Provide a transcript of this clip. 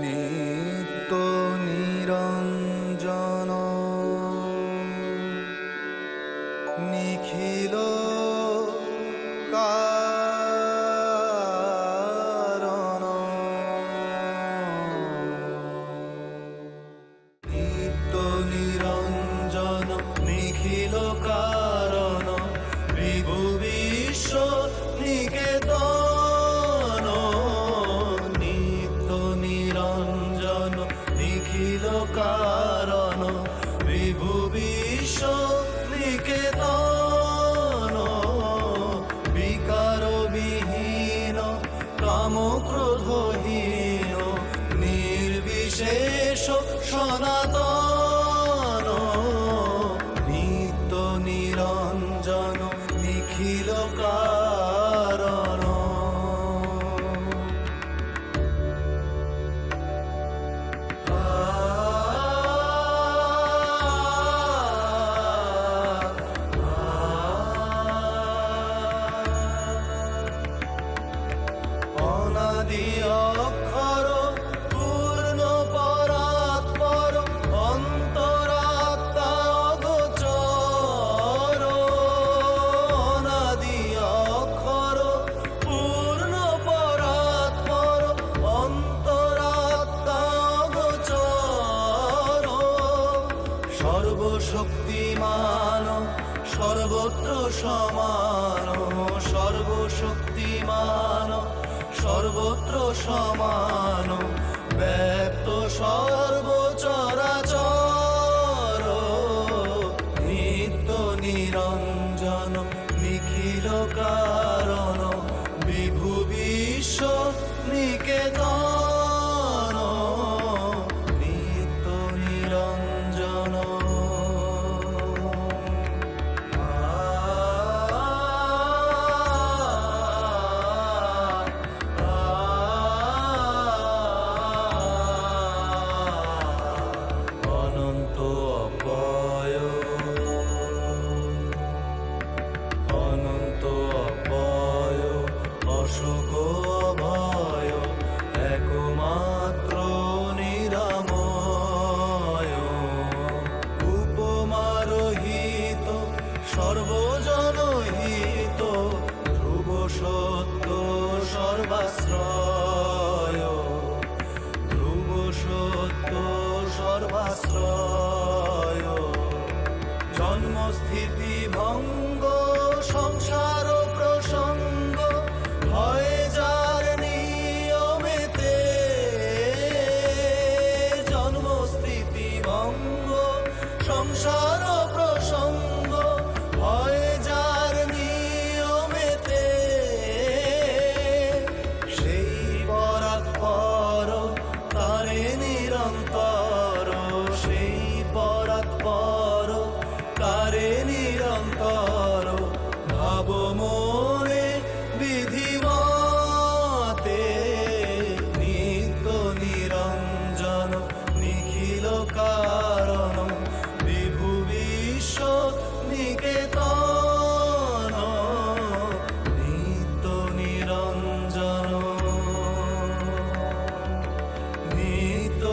নিত্য নিরঞ্জন। নিখিল কারণ। নিত্য নিরঞ্জন নিখিল কারণ। সনাতন। নিত্য নিরঞ্জন নিখিল কারণ সর্বশক্তিমান, সর্বত্র সমান, সর্বশক্তিমান, সর্বত্র সমান, ব্যক্ত সর্বচরাচর, নিত্য নিরঞ্জন, নিখিল কারণ, বিভু বিশ্ব নিকেতন। সর্বাশ্রয় জন্মস্থিতি ভঙ্গ সংসার প্রসঙ্গ হয় যার নিয়মেতে। জন্মস্থিতি ভঙ্গ সংসার মনে বিধিমতে নিত্য নিরঞ্জন নিখিল কারণ বিভু বিশ্ব নিকেতন নিত্য নিরঞ্জন নিত্য